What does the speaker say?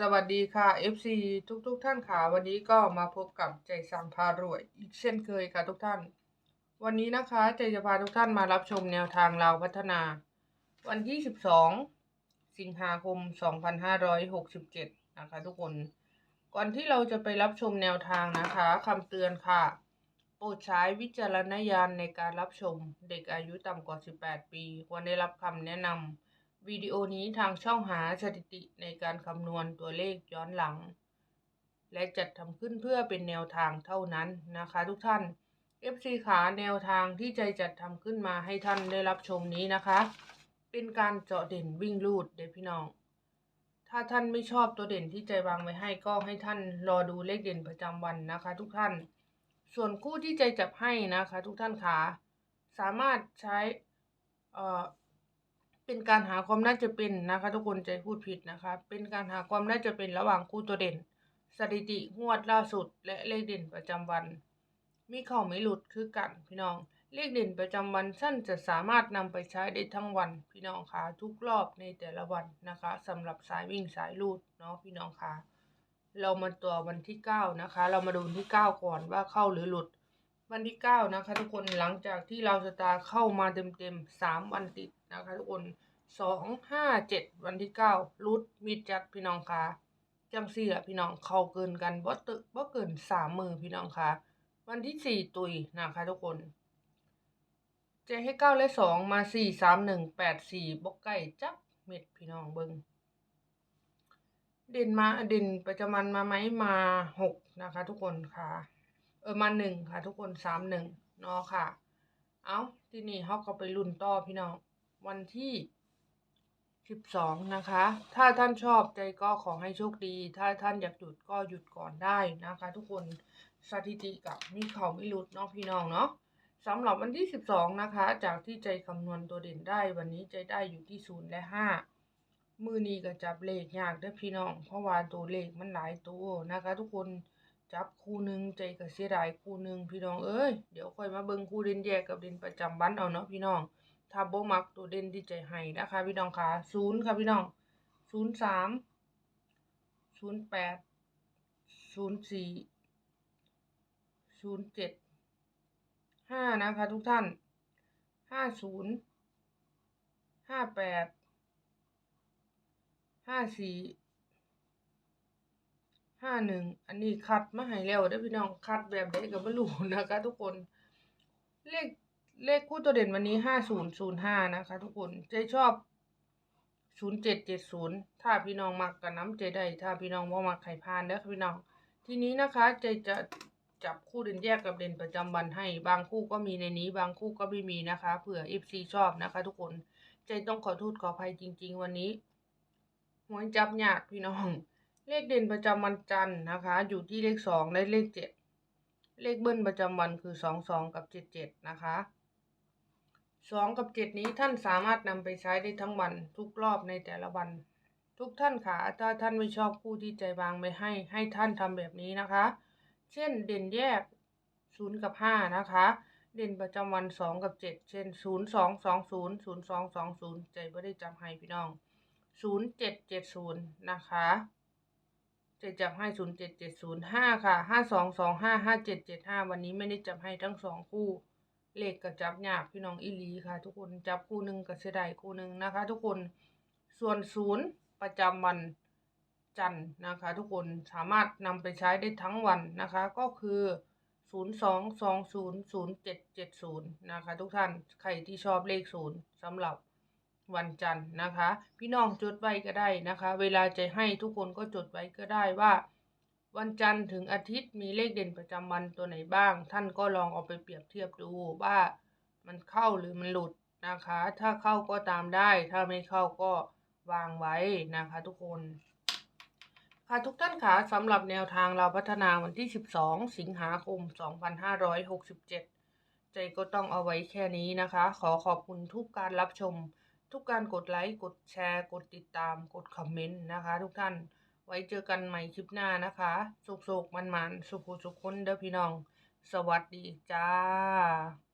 สวัสดีค่ะ FC ทุกๆท่านค่ะ วันนี้ก็มาพบกับใจสั่งพารวย อีกเช่นเคยค่ะทุกท่าน วันนี้นะคะใจจะพาทุกท่านมารับชมแนวทางเราพัฒนา วันที่ 12 สิงหาคม 2567 นะคะทุกคน ก่อนที่เราจะไปรับชมแนวทางนะคะคำเตือนค่ะ โปรดใช้วิจารณญาณในการรับชมเด็กอายุต่ำกว่า 18 ปี ควรได้รับคำแนะนำ วิดีโอนี้ทางช่องหาสถิติในการคำนวณตัวเลขย้อนหลัง และจัดทำขึ้นเพื่อเป็นแนวทางเท่านั้นนะคะทุกท่าน FC ขาแนวทางที่ใจจัดทำขึ้นมาให้ท่านได้รับชมนี้นะคะ เป็นการเจาะเด่นวิ่งลูดเด็กพี่น้อง ถ้าท่านไม่ชอบตัวเด่นที่ใจวางไว้ให้ก็ให้ท่านรอดูเลขเด่นประจำวันนะคะ ทุกท่าน ส่วนคู่ที่ใจจับให้นะคะ ทุกท่านขาสามารถใช้เอ่อ เป็นการหาความน่าจะเป็นนะคะ ทุกคนใจพูดผิดนะคะ เป็นการหาความน่าจะเป็นระหว่างคู่ตัวเด่น สถิติงวดล่าสุด และเลขเด่นประจำวัน มีเข้าไม่หลุดคือกันพี่น้อง เลขเด่นประจำวันสั้นจะสามารถนำไปใช้ได้ทั้งวัน พี่น้องคะทุกรอบในแต่ละวันนะคะสำหรับสายวิ่งสายลูดเนาะพี่น้องคะเรามาตัววันที่เก้านะคะ เรามาดูที่เก้าก่อนว่าเข้าหรือหลุด วันที่เก้านะคะ ทุกคนหลังจากที่เราสตาร์เข้ามาเต็มๆสามวันติดนะคะ ทุกคนสองห้าเจ็ดวันที่เก้ารุดมีดจัดพี่น้องคะจังสี่ละพี่น้องเข้าเกินกันบ่ตึกบ่เกินสามมือพี่น้องคะวันที่สี่ตุยนะคะ ทุกคนเจะให้เก้าและสองมาสี่สามหนึ่งแปดสี่บกไก่จักเม็ดพี่น้องเบิงเด่นมาเด่นประจำวันมาไหมมาหกนะคะ ทุกคนค่ะ ออมาหนึ่งค่ะ ทุกคนสามหนึ่งเนาะค่ะ เอาที่นี่เขาก็ไปรุ่นต่อพี่น้อง วันที่สิบสองนะคะ ถ้าท่านชอบใจก็ขอให้โชคดี ถ้าท่านอยากหยุดก็หยุดก่อนได้นะคะ ทุกคนสถิติกับมีเขาไม่หลุดเนาะพี่น้องเนาะสำหรับวันที่สิบสองนะคะ จากที่ใจคำนวณตัวเด่นได้ วันนี้ใจได้อยู่ที่ศูนย์และห้ามือนี้ก็จับเลขยากเด้อพี่น้อง เพราะว่าตัวเลขมันหลายตัวนะคะ ทุกคน จับคู่หนึ่งใจก็เสียดายคู่หนึ่งพี่น้องเอ้ยเดี๋ยวค่อยมาเบิ่งคู่เด่นแยกกับเด่นประจำวันเอาเนาะพี่น้องถ้าบ่มักตัวเด่นที่ใจให้นะคะ พี่น้องค่ะศูนย์ค่ะพี่น้องศูนย์สามศูนย์แปดศูนย์สี่ศูนย์เจ็ดห้านะคะทุกท่านห้าศูนย์ห้าแปดห้าสี่ ห้าหนึ่งอันนี้คัดมาให้แล้วเด้พี่น้องคัดแบบใดก็บ่รู้นะคะทุกคนเลขเลขคู่ตัวเด่นวันนี้ห้าศูนย์ศูนย์ห้านะคะ ทุกคนใจชอบศูนย์เจ็ดเจ็ดศูนย์ถ้าพี่น้องมักกับน้ำใจได้ถ้าพี่น้องบ่มักไข่พานเด้อพี่น้อง ทีนี้นะคะใจจะจับคู่เด่นแยกกับเด่นประจำวันให้ บางคู่ก็มีในนี้ บางคู่ก็ไม่มีนะคะเผื่อ FC ชอบนะคะ ทุกคนใจต้องขอโทษขออภัยจริง ๆ วันนี้หวยจับยากพี่น้อง เลขเด่นประจำวันจันทร์นะคะ อยู่ที่เลขสองและเลขเจ็ดเลขเบิ้ลประจำวันคือสองสองกับเจ็ดเจ็ดนะคะสองกับเจ็ดนี้ท่านสามารถนำไปใช้ได้ทั้งวันทุกรอบในแต่ละวัน ทุกท่านค่ะถ้าท่านไม่ชอบคู่ที่ใจวางไม่ให้ ให้ท่านทำแบบนี้นะคะ เช่นเด่นแยกศูนย์กับห้านะคะ เด่นประจำวันสองกับเจ็ดเช่นศูนย์สองสองศูนย์ศูนย์สองสองศูนย์ใจไม่ได้จำให้พี่น้องศูนย์เจ็ดเจ็ดศูนย์นะคะ จะจับให้ศูนย์เจ็ดเจ็ดศูนย์ห้าค่ะห้าสองสองห้าห้าเจ็ดเจ็ดห้าวันนี้ไม่ได้จับให้ทั้งสองคู่เลขก็จับยากพี่น้องอีหลีค่ะ ทุกคนจับคู่หนึ่งกับเสดายคู่หนึ่งนะคะ ทุกคนส่วนศูนย์ประจำวันจันทร์นะคะ ทุกคนสามารถนำไปใช้ได้ทั้งวันนะคะ ก็คือศูนย์สองสองศูนย์ศูนย์เจ็ดเจ็ดศูนย์นะคะ ทุกท่านใครที่ชอบเลขศูนย์สำหรับ วันจันทร์นะคะ พี่น้องจดไว้ก็ได้นะคะ เวลาจะให้ทุกคนก็จดไว้ก็ได้ว่า วันจันทร์ถึงอาทิตย์มีเลขเด่นประจำวันตัวไหนบ้าง ท่านก็ลองเอาไปเปรียบเทียบดูว่ามันเข้าหรือมันหลุดนะคะ ถ้าเข้าก็ตามได้ ถ้าไม่เข้าก็วางไว้นะคะทุกคนค่ะทุกท่านคะสำหรับแนวทางเราพัฒนาวันที่ 12 สิงหาคม 2567 ใจก็ต้องเอาไว้แค่นี้นะคะ ขอขอบคุณทุกการรับชม ทุกการกดไลค์ กดแชร์ กดติดตาม กดคอมเมนต์นะคะ ทุกท่าน ไว้เจอกันใหม่คลิปหน้านะคะ สุกๆมันๆ สุขุสุขคนเด้อพี่น้อง สวัสดีจ้า